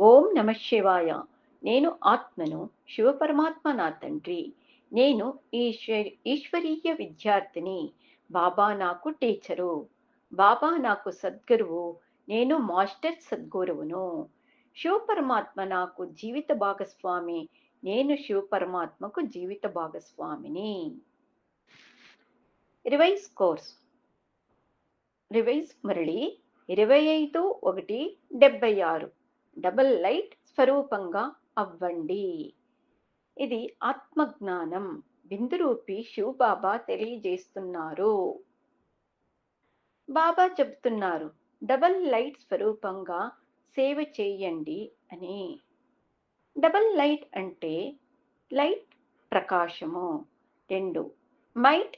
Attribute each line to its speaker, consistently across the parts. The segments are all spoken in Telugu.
Speaker 1: ఓం నమ శివాయ. నేను ఆత్మను శివపరమాత్మ నా తండ్రి. నేను ఈశ్వర్ ఈశ్వరీయ విద్యార్థిని. బాబా నాకు టీచరు. బాబా నాకు సద్గురువు. నేను మాస్టర్ సద్గురువును. శివపరమాత్మ నాకు జీవిత భాగస్వామి. నేను శివపరమాత్మకు జీవిత భాగస్వామిని. Revise course. రివైజ్ మరళి ఇరవై ఐదు ఒకటి డెబ్బై ఆరు. డబల్ లైట్ స్వరూపంగా అవ్వండి. ఇది ఆత్మజ్ఞానం. బిందురూపి శివ్ బాబా తెలియజేస్తున్నారు. బాబా చెబుతున్నారు డబల్ లైట్ స్వరూపంగా సేవ చేయండి అని. డబల్ లైట్ అంటే లైట్ ప్రకాశము. రెండు మైట్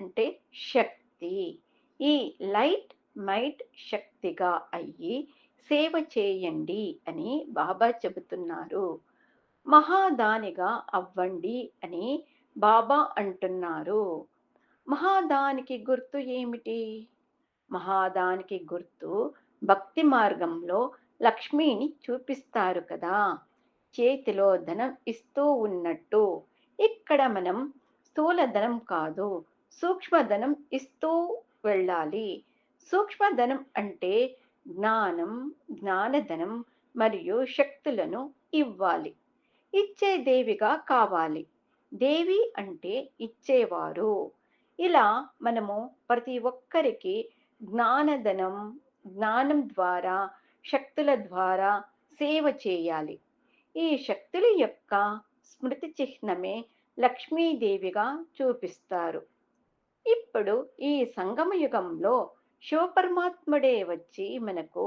Speaker 1: అంటే శక్తి. ఈ లైట్ మైట్ శక్తిగా అయ్యి సేవ చేయండి అని బాబా చెబుతున్నారు. మహాదానిగా అవ్వండి అని బాబా అంటున్నారు. మహాదానికి గుర్తు ఏమిటి? మహాదానికి గుర్తు భక్తి మార్గంలో లక్ష్మిని చూపిస్తారు కదా. చేతిలో ధనం ఇస్తూ ఉన్నట్టు. ఇక్కడ మనం స్థూల ధనం కాదు సూక్ష్మధనం ఇస్తూ వెళ్ళాలి. సూక్ష్మధనం అంటే జ్ఞానం జ్ఞానధనం మరియు శక్తులను ఇవ్వాలి. ఇచ్చే దేవిగా కావాలి. దేవి అంటే ఇచ్చేవారు. ఇలా మనము ప్రతి ఒక్కరికి జ్ఞానధనం జ్ఞానం ద్వారా శక్తుల ద్వారా సేవ చేయాలి. ఈ శక్తుల యొక్క స్మృతి చిహ్నమే లక్ష్మీదేవిగా చూపిస్తారు. ఇప్పుడు ఈ సంగమ యుగంలో శివపరమాత్ముడే వచ్చి మనకు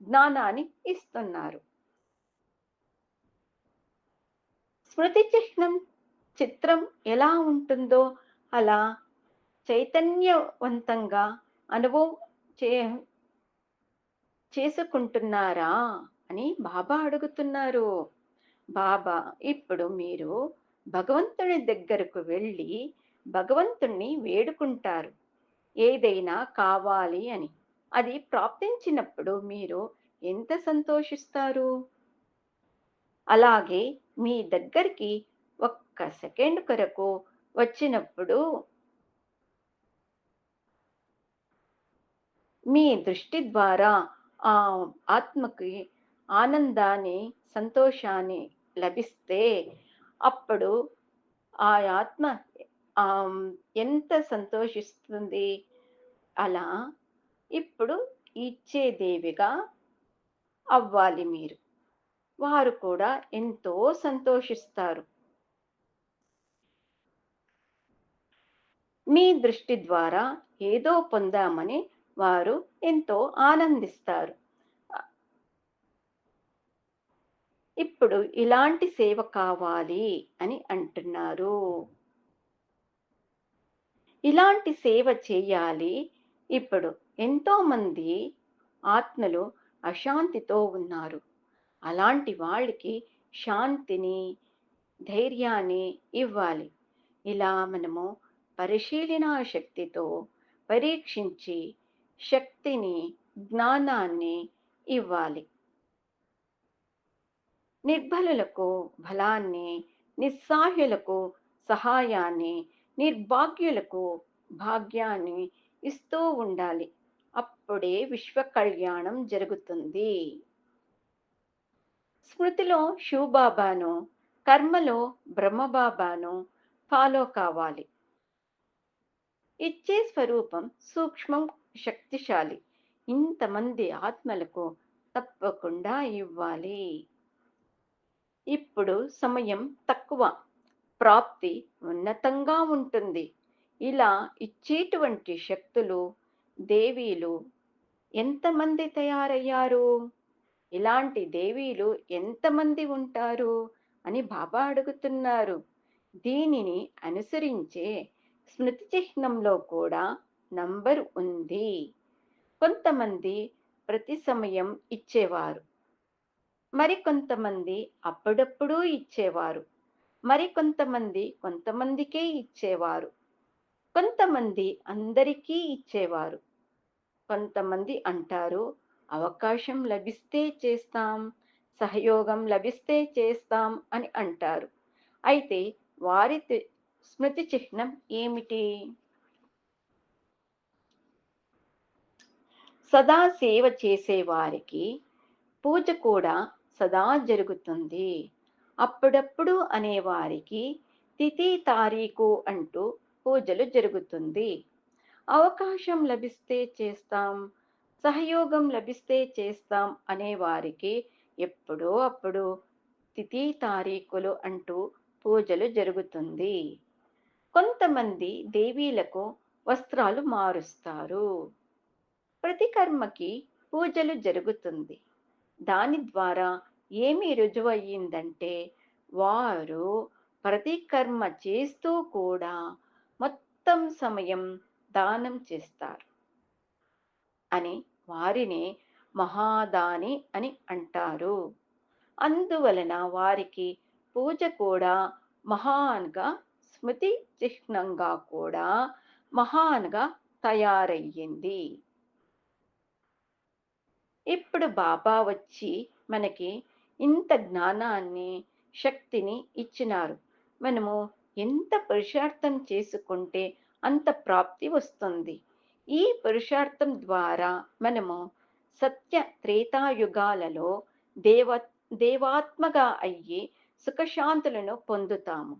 Speaker 1: జ్ఞానాన్ని ఇస్తున్నారు. స్మృతి చిహ్నం చిత్రం ఎలా ఉంటుందో అలా చైతన్యవంతంగా అనుభవం చే చేసుకుంటున్నారా అని బాబా అడుగుతున్నారు. బాబా ఇప్పుడు మీరు భగవంతుని దగ్గరకు వెళ్ళి భగవంతుణ్ణి వేడుకుంటారు. ఏదైనా కావాలి అని. అది ప్రాప్తించినప్పుడు మీరు ఎంత సంతోషిస్తారు? అలాగే మీ దగ్గరికి ఒక్క సెకండ్ కొరకు వచ్చినప్పుడు మీ దృష్టి ద్వారా ఆ ఆత్మకి ఆనందాన్ని సంతోషాన్ని లభిస్తే అప్పుడు ఆ ఆత్మ ఎంత సంతోషిస్తుంది అలా ఇప్పుడు ఇచ్చే దేవిగా అవ్వాలి మీరు. వారు కూడా ఎంతో సంతోషిస్తారు. మీ దృష్టి ద్వారా ఏదో పొందామని వారు ఎంతో ఆనందిస్తారు. ఇప్పుడు ఇలాంటి సేవ కావాలి అని అంటున్నారు. ఇలాంటి సేవ చేయాలి. ఇప్పుడు ఎంతోమంది ఆత్మలు అశాంతితో ఉన్నారు. అలాంటి వాళ్ళకి శాంతిని ధైర్యాన్ని ఇవ్వాలి. ఇలా మనము పరిశీలన శక్తితో పరీక్షించి శక్తిని జ్ఞానాన్ని ఇవ్వాలి. నిర్బలులకు బలాన్ని నిస్సాహ్యులకు సహాయాన్ని నిర్భాగ్యులకు భాగ్యాన్ని ఇస్తూ ఉండాలి. అప్పుడే విశ్వ కళ్యాణం జరుగుతుంది. స్మృతిలో శివబాబాను కర్మలో బ్రహ్మబాబాను ఫాలో కావాలి. ఇచ్చే స్వరూపం సూక్ష్మం శక్తిశాలి. ఇంతమంది ఆత్మలకు తప్పకుండా ఇవ్వాలి. ఇప్పుడు సమయం తక్కువ. ప్రాప్తి ఉన్నతంగా ఉంటుంది. ఇలా ఇచ్చేటువంటి శక్తులు దేవీలు ఎంతమంది తయారయ్యారు? ఇలాంటి దేవీలు ఎంతమంది ఉంటారు? అని బాబా అడుగుతున్నారు. దీనిని అనుసరించే స్మృతి చిహ్నంలో కూడా నంబర్ ఉంది. కొంతమంది ప్రతి సమయం ఇచ్చేవారు. మరికొంతమంది అప్పుడప్పుడు ఇచ్చేవారు. మరి కొంతమంది కొంతమందికే ఇచ్చేవారు. కొంతమంది అందరికీ ఇచ్చేవారు. కొంతమంది అంటారు అవకాశం లభిస్తే చేస్తాం సహయోగం లభిస్తే చేస్తాం అని అంటారు. అయితే వారి స్మృతి చిహ్నం ఏమిటి? సదా సేవ చేసేవారికి పూజ కూడా సదా జరుగుతుంది. అప్పుడప్పుడు అనేవారికి తిథి తారీఖు అంటూ పూజలు జరుగుతుంది. అవకాశం లభిస్తే చేస్తాం సహయోగం లభిస్తే చేస్తాం అనేవారికి ఎప్పుడో అప్పుడు తిథి తారీఖులు అంటూ పూజలు జరుగుతుంది. కొంతమంది దేవీలకు వస్త్రాలు మారుస్తారు. ప్రతి కర్మకి పూజలు జరుగుతుంది. దాని ద్వారా ఏమి రుజువయ్యిందంటే వారు ప్రతికర్మ చేస్తూ కూడా మొత్తం సమయం దానం చేస్తారు అని వారిని మహాదాని అని అంటారు. అందువలన వారికి పూజ కూడా మహాన్గా స్మృతి చిహ్నంగా కూడా మహాన్గా తయారయ్యింది. ఇప్పుడు బాబా వచ్చి మనకి ఇంత జ్ఞానాన్ని శక్తిని ఇచ్చినారు. మనము ఎంత పురుషార్థం చేసుకుంటే అంత ప్రాప్తి వస్తుంది. ఈ పురుషార్థం ద్వారా మనము సత్య త్రేతాయుగాలలో దేవ దేవాత్మగా అయ్యి సుఖశాంతులను పొందుతాము.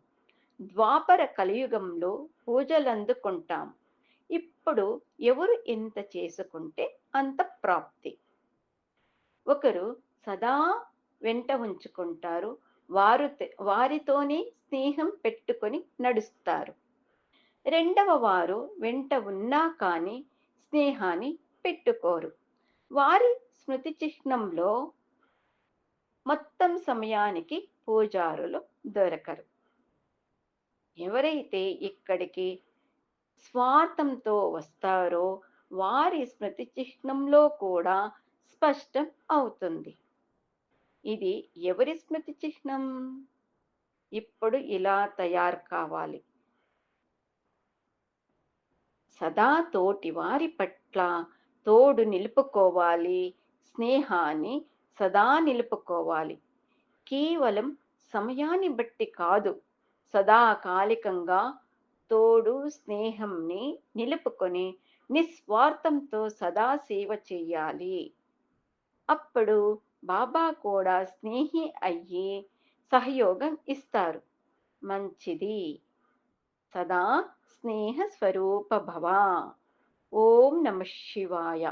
Speaker 1: ద్వాపర కలియుగంలో పూజలు అందుకుంటాం ఇప్పుడు ఎవరు ఎంత చేసుకుంటే అంత ప్రాప్తి. ఒకరు సదా వెంట ఉంచుకుంటారు. వారు వారితోనే స్నేహం పెట్టుకొని నడుస్తారు. రెండవ వారు వెంట ఉన్నా కానీ స్నేహాన్ని పెట్టుకోరు. వారి స్మృతి చిహ్నంలో మొత్తం సమయానికి పూజారులు దొరకరు. ఎవరైతే ఇక్కడికి స్వార్థంతో వస్తారో వారి స్మృతి చిహ్నంలో కూడా స్పష్టం అవుతుంది. ఇది ఎవరి స్మృతి చిహ్నం? ఇప్పుడు ఇలా తయారు కావాలి. సదా తోటి వారి పట్ల తోడు నిలుపుకోవాలి. స్నేహాన్ని సదా నిలుపుకోవాలి. కేవలం సమయాన్ని బట్టి కాదు సదాకాలికంగా తోడు స్నేహంని నిలుపుకొని నిస్వార్థంతో సదా సేవ చేయాలి. అప్పుడు బాబా కూడా స్నేహి అయ్యి సహయోగం ఇస్తారు. మంచిది. సదా స్నేహ స్వరూప భవ. ఓం నమ శివాయ.